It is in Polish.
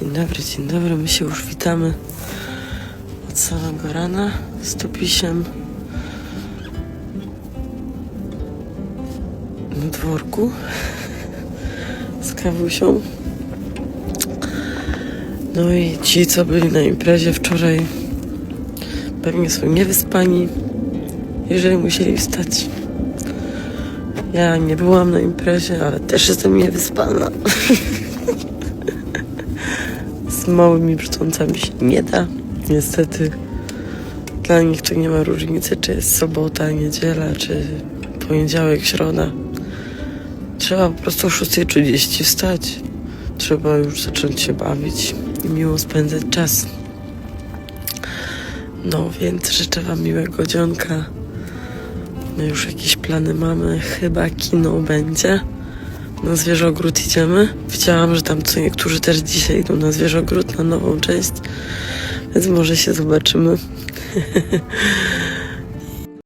Dzień dobry, dzień dobry. My się już witamy od samego rana z Topisiem na dworku z kawusią. No i ci, co byli na imprezie wczoraj, pewnie są niewyspani, jeżeli musieli wstać. Ja nie byłam na imprezie, ale też jestem niewyspana. Z małymi brzdącami się nie da. Niestety dla nich to nie ma różnicy, czy jest sobota, niedziela, czy poniedziałek, środa. Trzeba po prostu o 6.30 wstać. Trzeba już zacząć się bawić i miło spędzać czas. No więc życzę Wam miłego dzionka. My już jakieś plany mamy. Chyba kino będzie. Na Zwierzogród idziemy. Widziałam, że tam co niektórzy też dzisiaj idą na Zwierzogród, na nową część. Więc może się zobaczymy.